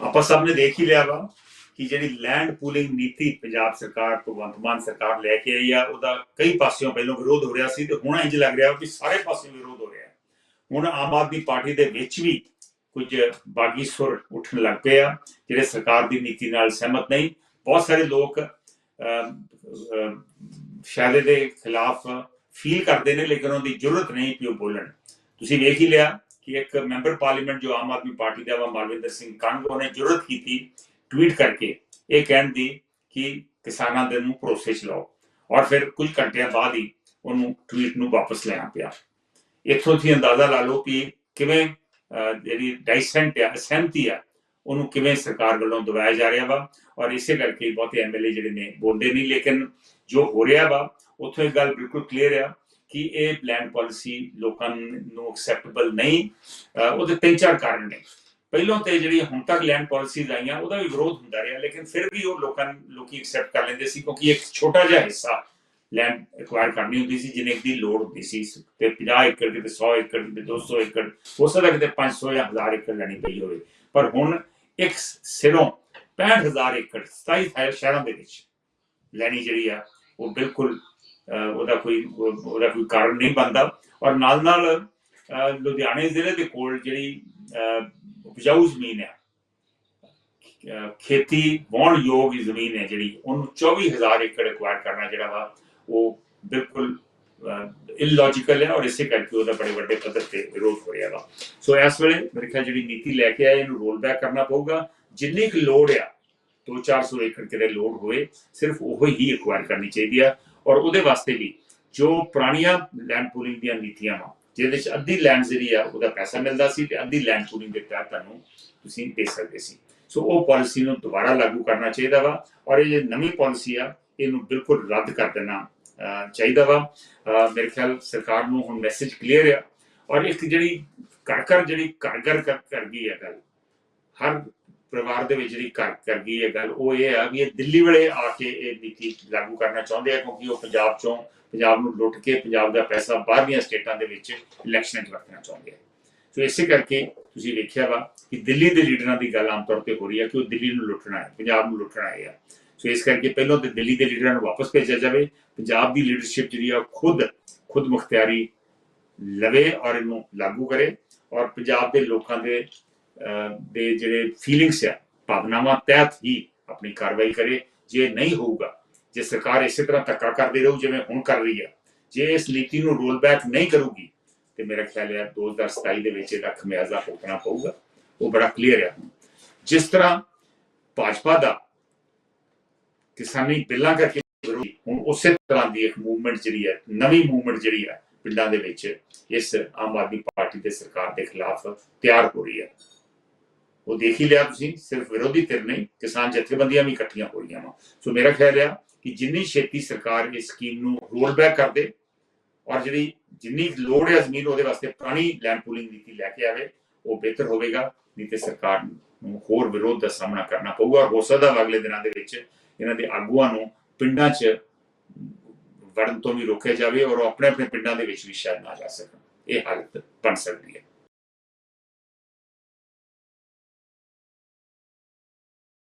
ਆਪਾਂ ਸਭ ਨੇ ਦੇਖ ਹੀ ਲਿਆ ਵਾ ਕਿ ਜਿਹੜੀ ਲੈਂਡ ਪੂਲਿੰਗ ਨੀਤੀ ਪੰਜਾਬ ਸਰਕਾਰ ਭਗਵੰਤ ਮਾਨ ਸਰਕਾਰ ਲੈ ਕੇ ਆਈ ਆ ਉਹਦਾ ਕਈ ਪਾਸਿਓਂ ਪਹਿਲਾਂ ਵਿਰੋਧ ਹੋ ਰਿਹਾ ਸੀ ਤੇ ਹੁਣ ਇੰਜ ਲੱਗ ਰਿਹਾ ਕਿ ਸਾਰੇ ਪਾਸਿਓਂ ਵਿਰੋਧ ਹੋ ਰਿਹਾ। ਹੁਣ ਆਮ ਆਦਮੀ ਪਾਰਟੀ ਦੇ ਵਿੱਚ ਵੀ ਕੁਝ ਬਾਗੀ ਸੁਰ ਉੱਠਣ ਲੱਗ ਪਏ ਆ ਜਿਹੜੇ ਸਰਕਾਰ ਦੀ ਨੀਤੀ ਨਾਲ ਸਹਿਮਤ ਨਹੀਂ। ਬਹੁਤ ਸਾਰੇ ਲੋਕ ਅਮ, ਅਮ, ਸ਼ਾਇਦ ਇਹਦੇ ਖਿਲਾਫ ਫੀਲ ਕਰਦੇ ਨੇ ਲੇਕਿਨ ਉਹਦੀ ਜ਼ਰੂਰਤ ਨਹੀਂ ਕਿ ਉਹ ਬੋਲਣ। ਤੁਸੀਂ ਵੇਖ ਹੀ ਲਿਆ ਕਿ ਇੱਕ ਮੈਂਬਰ ਪਾਰਲੀਮੈਂਟ ਜੋ ਆਮ ਆਦਮੀ ਪਾਰਟੀ ਦਾ ਵਾ, ਮਾਲਵਿੰਦਰ ਸਿੰਘ ਕੰਗ, ਉਹਨੇ ਜ਼ਰੂਰਤ ਕੀਤੀ ਟਵੀਟ ਕਰਕੇ ਇਹ ਕਹਿਣ ਦੀ ਕਿ ਕਿਸਾਨਾਂ ਦੇ ਨੂੰ ਭਰੋਸੇ ਚ ਲਾਓ। ਔਰ ਫਿਰ ਕੁਝ ਘੰਟਿਆਂ ਬਾਅਦ ਹੀ ਉਹਨੂੰ ਟਵੀਟ ਨੂੰ ਵਾਪਸ ਲੈਣਾ ਪਿਆ। ਇੱਥੋਂ ਤੁਸੀਂ ਅੰਦਾਜ਼ਾ ਲਾ ਲਓ ਕਿ ਕਿਵੇਂ ਜਿਹੜੀ ਡਾਈਸੈਂਟ ਆ ਸਹਿਮਤੀ ਆ, ਉਹਨੂੰ ਕਿਵੇਂ ਸਰਕਾਰ ਵੱਲੋਂ ਦਬਾਇਆ ਜਾ ਰਿਹਾ ਵਾ। ਔਰ ਇਸੇ ਕਰਕੇ ਹੀ ਬਹੁਤੇ ਐਮਐਲਏ ਜਿਹੜੇ ਨੇ ਬੋਲਦੇ ਨਹੀਂ। ਲੇਕਿਨ ਜੋ ਹੋ ਰਿਹਾ ਵਾ, ਉੱਥੋਂ ਇਹ ਗੱਲ ਬਿਲਕੁਲ ਕਲੀਅਰ ਆ ਕਿ ਇਹ ਲੈਂਡ ਪਾਲਿਸੀ ਲੋਕਾਂ ਨੂੰ ਐਕਸੈਪਟੇਬਲ ਨਹੀਂ ਉਹਦੇ ਤਿੰਨ ਚਾਰ ਕਾਰਨ ਨੇ। ਪਹਿਲੋਂ ਤੇ ਜਿਹੜੀ ਹੁਣ ਤੱਕ ਲੈਂਡ ਪਾਲਿਸੀਜ਼ ਆਈਆਂ, ਉਹਦਾ ਵੀ ਵਿਰੋਧ ਹੁੰਦਾ ਰਿਹਾ, ਲੇਕਿਨ ਫਿਰ ਵੀ ਉਹ ਲੋਕਾਂ, ਲੋਕੀ ਐਕਸੈਪਟ ਕਰ ਲੈਂਦੇ ਸੀ, ਕਿਉਂਕਿ ਇੱਕ ਛੋਟਾ ਜਿਹਾ ਹਿੱਸਾ ਲੈਂਡ ਐਕਵਾਇਰ ਕਰਨੀ ਹੁੰਦੀ ਸੀ ਜਿੰਨੇ ਦੀ ਲੋੜ ਹੁੰਦੀ ਸੀ। ਤੇ 50 ਏਕੜ ਕਿਤੇ 100 ਏਕੜ ਕਿਤੇ 200 ਏਕੜ, ਹੋ ਸਕਦਾ ਕਿਤੇ 500 ਜਾਂ 1000 ਏਕੜ ਲੈਣੀ ਪਈ ਹੋਵੇ। ਪਰ ਹੁਣ ਇੱਕ ਸਿਰੋਂ 65000 ਏਕੜ 27 ਸ਼ਹਿਰਾਂ ਦੇ ਵਿੱਚ ਲੈਣੀ ਜਿਹੜੀ ਆ, ਉਹ ਬਿਲਕੁਲ ਉਹਦਾ ਕੋਈ ਉਹਦਾ ਕੋਈ ਕਾਰਨ ਨਹੀਂ ਬਣਦਾ। ਔਰ ਨਾਲ ਨਾਲ ਲੁਧਿਆਣੇ ਜ਼ਿਲ੍ਹੇ ਦੇ ਕੋਲ ਜਿਹੜੀ ਉਪਜਾਊ ਜ਼ਮੀਨ ਹੈ ਖੇਤੀ ਵਾਹੁਣ ਯੋਗ ਜ਼ਮੀਨ ਹੈ ਜਿਹੜੀ, ਉਹਨੂੰ 24000 ਏਕੜ ਐਕਵਾਇਰ ਕਰਨਾ ਜਿਹੜਾ ਵਾ, ਉਹ ਬਿਲਕੁਲ ਇਲੌਜੀਕਲ ਹੈ ਔਰ ਇਸੇ ਕਰਕੇ ਉਹਦਾ ਬੜੇ ਵੱਡੇ ਪੱਧਰ ਤੇ ਵਿਰੋਧ ਹੋ ਰਿਹਾ ਵਾ। ਸੋ ਇਸ ਵੇਲੇ ਮੇਰੇ ਖਿਆਲ ਜਿਹੜੀ ਨੀਤੀ ਲੈ ਕੇ ਆਏ, ਇਹਨੂੰ ਰੋਲ ਬੈਕ ਕਰਨਾ ਪਊਗਾ। ਜਿੰਨੀ ਕੁ ਲੋੜ ਆ 2-400 ਏਕੜ ਕਿਤੇ ਲੋੜ ਹੋਵੇ, ਸਿਰਫ ਉਹ ਹੀ ਐਕਵਾਇਰ ਕਰਨੀ ਚਾਹੀਦੀ ਆ। ਔਰ ਉਹਦੇ ਵਾਸਤੇ ਵੀ ਜੋ ਪੁਰਾਣੀਆਂ ਲੈਂਡ ਪੂਲਿੰਗ ਦੀਆਂ ਨੀਤੀਆਂ ਵਾ, ਜਿਹਦੇ ਵਿੱਚ ਅੱਧੀ ਲੈਂਡ ਜਿਹੜੀ ਆ, ਉਹਦਾ ਪੈਸਾ ਮਿਲਦਾ ਸੀ ਤੇ ਅੱਧੀ ਲੈਂਡ ਪੂਲਿੰਗ ਦੇ ਤਹਿਤ ਤੁਹਾਨੂੰ ਤੁਸੀਂ ਦੇ ਸਕਦੇ ਸੀ। ਸੋ ਉਹ ਪਾਲਿਸੀ ਨੂੰ ਦੁਬਾਰਾ ਲਾਗੂ ਕਰਨਾ ਚਾਹੀਦਾ ਵਾ ਔਰ ਇਹ ਨਵੀਂ ਪਾਲਿਸੀ ਆ, ਇਹਨੂੰ ਬਿਲਕੁਲ ਰੱਦ ਕਰ ਦੇਣਾ ਚਾਹੀਦਾ ਵਾ। ਮੇਰੇ ਖਿਆਲ ਸਰਕਾਰ ਨੂੰ ਹੁਣ ਮੈਸੇਜ ਕਲੀਅਰ ਆ। ਔਰ ਇੱਕ ਜਿਹੜੀ ਘਰ ਘਰ ਜਿਹੜੀ ਘਰ ਘਰ ਕਰ ਕਰ ਗਈ ਹੈ ਗੱਲ, ਹਰ ਪਰਿਵਾਰ ਦੇ ਵਿੱਚ ਜਿਹੜੀ ਘਰ ਕਰ ਗਈ ਹੈ ਗੱਲ, ਉਹ ਇਹ ਆ ਵੀ ਇਹ ਦਿੱਲੀ ਵਾਲੇ ਆ ਕੇ ਇਹ ਨੀਤੀ ਲਾਗੂ ਕਰਨਾ ਚਾਹੁੰਦੇ ਆ ਕਿਉਂਕਿ ਉਹ ਪੰਜਾਬ ਚੋਂ ਪੰਜਾਬ ਨੂੰ ਲੁੱਟ ਕੇ ਪੰਜਾਬ ਦਾ ਪੈਸਾ ਬਾਹਰਲੀਆਂ ਸਟੇਟਾਂ ਦੇ ਵਿੱਚ ਇਲੈਕਸ਼ਨ 'ਚ ਵਰਤਣਾ ਚਾਹੁੰਦੇ ਆ। ਸੋ ਇਸੇ ਕਰਕੇ ਤੁਸੀਂ ਵੇਖਿਆ ਵਾ ਕਿ ਦਿੱਲੀ ਦੇ ਲੀਡਰਾਂ ਦੀ ਗੱਲ ਆਮ ਤੌਰ ਤੇ ਹੋ ਰਹੀ ਹੈ ਕਿ ਉਹ ਦਿੱਲੀ ਨੂੰ ਲੁੱਟਣਾ ਹੈ, ਪੰਜਾਬ ਨੂੰ ਲੁੱਟਣਾ ਹੈ। ਆ ਸੋ ਇਸ ਕਰਕੇ ਪਹਿਲਾਂ ਤੇ ਦਿੱਲੀ ਦੇ ਲੀਡਰਾਂ ਨੂੰ ਵਾਪਸ ਭੇਜਿਆ ਜਾਵੇ, ਪੰਜਾਬ ਦੀ ਲੀਡਰਸ਼ਿਪ ਜਿਹੜੀ ਆ ਉਹ ਖੁਦ ਖੁਦ ਮੁਖਤਿਆਰੀ ਲਵੇ ਔਰ ਇਹਨੂੰ ਲਾਗੂ ਕਰੇ ਔਰ ਪੰਜਾਬ ਦੇ ਲੋਕਾਂ ਦੇ ਦੇ ਜਿਹੜੇ ਫੀਲਿੰਗਸ ਆ, ਭਾਵਨਾਵਾਂ ਤਹਿਤ ਹੀ ਆਪਣੀ ਕਾਰਵਾਈ ਕਰੇ, ਜੇ ਨਹੀਂ ਹੋਊਗਾ, ਜੇ ਸਰਕਾਰ ਇਸੇ ਤਰ੍ਹਾਂ ਧੱਕਾ ਕਰਦੀ ਰਹੂ ਜਿਵੇਂ ਹੁਣ ਕਰ ਰਹੀ ਆ, ਜੇ ਇਸ ਨੀਤੀ ਨੂੰ ਰੋਲ ਬੈਕ ਨਹੀਂ ਕਰੂਗੀ, ਤੇ ਮੇਰਾ ਖਿਆਲ ਹੈ 2027 ਦੇ ਵਿੱਚ ਇਹਦਾ ਖਮਿਆਜ਼ਾ ਭੁਗਤਣਾ ਪਊਗਾ, ਉਹ ਬੜਾ ਕਲੀਅਰ ਹੈ ਜਿਸ ਤਰ੍ਹਾਂ ਭਾਜਪਾ ਦਾ ਕਿਸਾਨੀ ਬਿੱਲਾਂ ਕਰਕੇ ਹੁਣ ਉਸੇ ਤਰ੍ਹਾਂ ਦੀ ਇੱਕ ਮੂਵਮੈਂਟ ਜਿਹੜੀ ਹੈ ਨਵੀਂ ਮੂਵਮੈਂਟ ਜਿਹੜੀ ਹੈ ਪਿੰਡਾਂ ਦੇ ਵਿੱਚ ਇਸ ਆਮ ਆਦਮੀ ਪਾਰਟੀ ਤੇ ਸਰਕਾਰ ਦੇ ਖਿਲਾਫ ਤਿਆਰ ਹੋ ਰਹੀ ਹੈ ਉਹ ਦੇਖ ਹੀ ਲਿਆ ਤੁਸੀਂ, ਸਿਰਫ ਵਿਰੋਧੀ ਧਿਰ ਨਹੀਂ, ਕਿਸਾਨ ਜਥੇਬੰਦੀਆਂ ਵੀ ਇਕੱਠੀਆਂ ਹੋ ਰਹੀਆਂ ਵਾ। ਸੋ ਮੇਰਾ ਖਿਆਲ ਹੈ ਕਿ ਜਿੰਨੀ ਛੇਤੀ ਸਰਕਾਰ ਇਸ ਸਕੀਮ ਨੂੰ ਰੋਲ ਬੈਕ ਕਰ ਦੇ ਔਰ ਜਿਹੜੀ ਜਿੰਨੀ ਲੋੜ ਹੈ ਜ਼ਮੀਨ, ਉਹਦੇ ਵਾਸਤੇ ਪੁਰਾਣੀ ਲੈਂਡ ਪੂਲਿੰਗ ਨੀਤੀ ਲੈ ਕੇ ਆਵੇ, ਉਹ ਬਿਹਤਰ ਹੋਵੇਗਾ, ਨਹੀਂ ਤੇ ਸਰਕਾਰ ਨੂੰ ਹੋਰ ਵਿਰੋਧ ਦਾ ਸਾਹਮਣਾ ਕਰਨਾ ਪਊਗਾ। ਔਰ ਹੋ ਸਕਦਾ ਅਗਲੇ ਦਿਨਾਂ ਦੇ ਵਿੱਚ ਇਹਨਾਂ ਦੇ ਆਗੂਆਂ ਨੂੰ ਪਿੰਡਾਂ 'ਚ ਵੜਨ ਤੋਂ ਵੀ ਰੋਕਿਆ ਜਾਵੇ ਔਰ ਉਹ ਆਪਣੇ ਆਪਣੇ ਪਿੰਡਾਂ ਦੇ ਵਿੱਚ ਵੀ ਸ਼ਾਇਦ ਨਾ ਜਾ ਸਕਣ। ਇਹ ਹਾਲਤ ਬਣ ਸਕਦੀ ਹੈ।